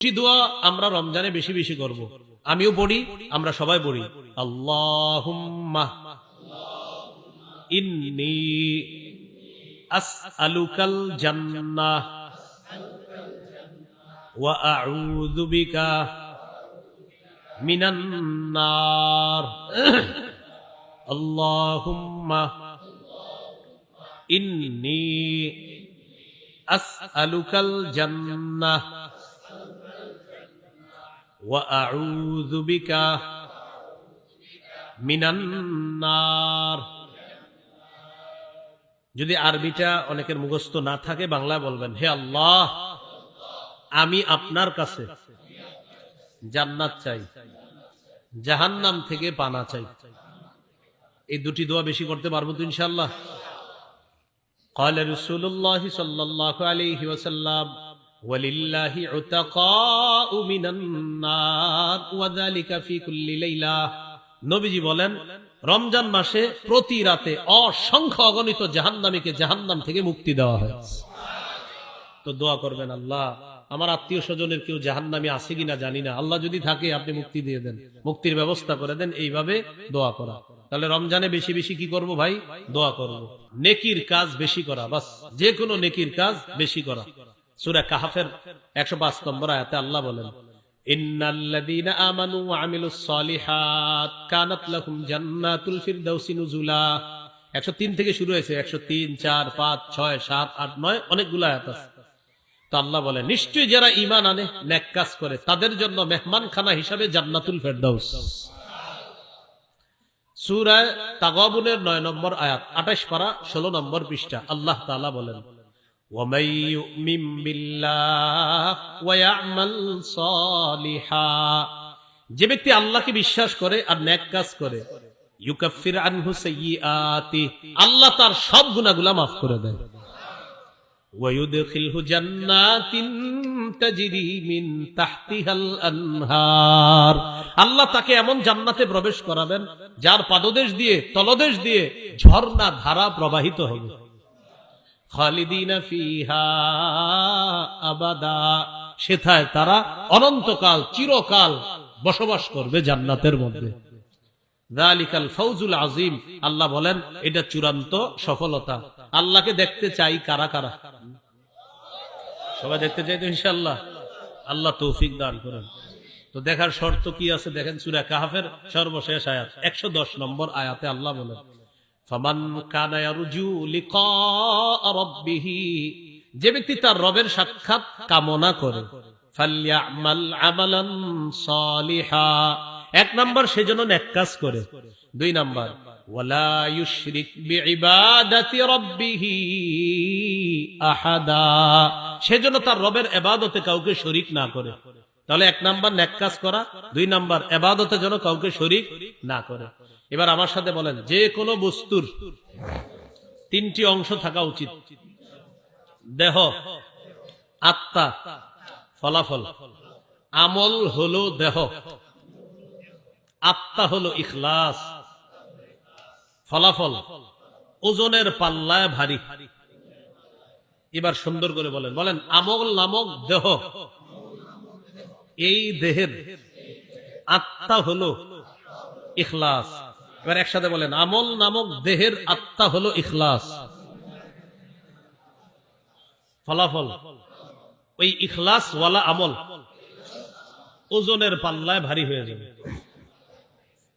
দুটি দোয়া আমরা রমজানে বেশি বেশি করব। আমিও পড়ি, আমরা সবাই পড়ি। আল্লাহুম্মা। ইন্নি আসআলুকাল জান্নাহ। ওয়া وأعوذ بك من النار যদি আরবিটা অনেকের মুখস্থ না থাকে বাংলা বলবেন হে আল্লাহ আমি আপনার কাছে জান্নাত চাই জাহান্নাম থেকে পানা চাই এই দুটি দোয়া বেশি করতে পারবো তো ইনশাল্লাহ قال رسول الله صلى الله عليه وسلم নবীজি বলেন, রমজান মাসে প্রতি রাতে অসংখ্য অগণিত জাহান্নামীকে জাহান্নাম থেকে মুক্তি দেওয়া হয় তো দোয়া করবেন আল্লাহ, আমার আত্মীয় স্বজনের কেউ জাহান্নামী আছে কিনা জানি না। আল্লাহ যদি থাকে, আপনি মুক্তি দিয়ে দেন। মুক্তির ব্যবস্থা করে দেন, এইভাবে দোয়া করা। তাহলে রমজানে বেশি বেশি কি করব ভাই? দোয়া করব। নেকির কাজ বেশি করা, বাস। যে কোনো নেকির কাজ বেশি করা। সুরা কাহাফের একশো পাঁচ নম্বর আয়াতে আল্লাহ বলেন, ইন্নাল্লাযীনা আমানু ওয়া আমিলুস সালিহাত কানাত লাহুম জান্নাতুল ফিরদাউসি নুজুলা। 103 থেকে শুরু হয়েছে 103 4 5 6 7 8 9 অনেকগুলো আয়াত আছে। তো আল্লাহ বলে, নিশ্চয়ই যারা ঈমান আনে, নেক কাজ করে, তাদের জন্য মেহমান মেহমানখানা হিসাবে জান্নাতুল ফেরদাউস। সূরায় তাগাবুনের 9 নম্বর আয়াত 28 পারা 16 নম্বর পৃষ্ঠা, আল্লাহ তাআলা বলেন ومن يؤمن بالله ويعمل صالحا যে ব্যক্তি আল্লাহকে বিশ্বাস করে আর নেক কাজ করে ইউকাফির আনহু সাইয়্যাতি আল্লাহ তার সব গুনাহগুলো maaf করে দেয় ويدخله جنات تجري من تحتها الانهار আল্লাহ তাকে এমন জান্নাতে প্রবেশ করাবেন যার পাদদেশ দিয়ে তলদেশ দিয়ে ঝর্ণা ধারা প্রবাহিত হবে সেথায় তারা অনন্তকাল, চিরকাল বসবাস করবে জান্নাতের মধ্যে। আজিম আল্লাহ বলেন, এটা চূড়ান্ত সফলতা। আল্লাহকে দেখতে চাই কারা কারা? সবাই দেখতে চাই তো ইনশাল্লাহ আল্লাহ তৌফিক দান করেন। তো দেখার শর্ত কি আছে? দেখেন সুরা কাহাফের সর্বশেষ আয়াত, একশো দশ নম্বর আয়াতে আল্লাহ বলেন ফামান যে ব্যক্তি তার রবের সাক্ষাৎ কামনা করে এক কাজ করে। দুই নাম্বার, ওয়ালা সেজন্য তার রবের ইবাদতে কাউকে শরীক না করে। তাহলে এক নাম্বার নেক কাজ করা, দুই নাম্বার ইবাদতে যেন কাউকে শরীক না করে। এবার আমার সাথে বলেন, যে কোনো বস্তুর তিনটি অংশ থাকা উচিত। দেহ, আত্মা, ফলাফল। আমল হলো দেহ। আত্মা হলো ইখলাস। ফলাফল, ওজনের পাল্লায় ভারী। এবার সুন্দর করে বলেন বলেন, আমল নামক দেহ। এই দেহের আত্মা হলো ইখলাস। এবার একসাথে বলেন, আমল নামক দেহের আত্মা হলো ইখলাস। ফলাফল, ওই ইখলাস ওয়ালা আমল ওজনের পাল্লায় ভারী হয়ে যাবে।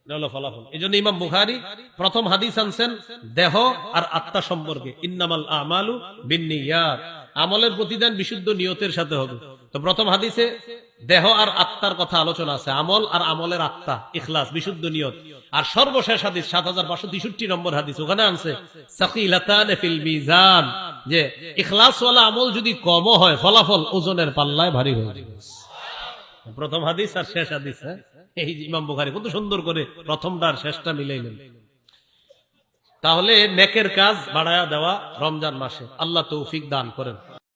হলো ফলাফল। এই জন্য ইমাম বুখারি প্রথম হাদিস আনছেন, দেহ আর আত্মা সম্পর্কে। ইন্নামাল আমালু বিন্নিয়াত আমলের প্রতিদান বিশুদ্ধ নিয়তের সাথে হবে। তো প্রথম হাদিসে দেহ আর আত্মার কথা আলোচনা আছে, আমল আর আমলের আত্মা, ইখলাস, বিশুদ্ধ নিয়ত। আর সর্বশেষ হাদিস, সাত হাজার পাঁচশো তেষট্টি নম্বর হাদিস, ওখানে আনছে ফিল মিজান, যে ইখলাসওয়ালা আমল যদি কম হয়, ফলাফল ওজনের পাল্লায় ভারী হয়ে যাবে প্রথম হাদিস আর শেষ হাদিস হ্যাঁ? এই ইমাম বুখারি কত সুন্দর করে প্রথমটা আর শেষটা মিলাইলেন তাহলে নেকের কাজ বাড়ায়া দেওয়া রমজান মাসে, আল্লাহ তৌফিক দান করেন।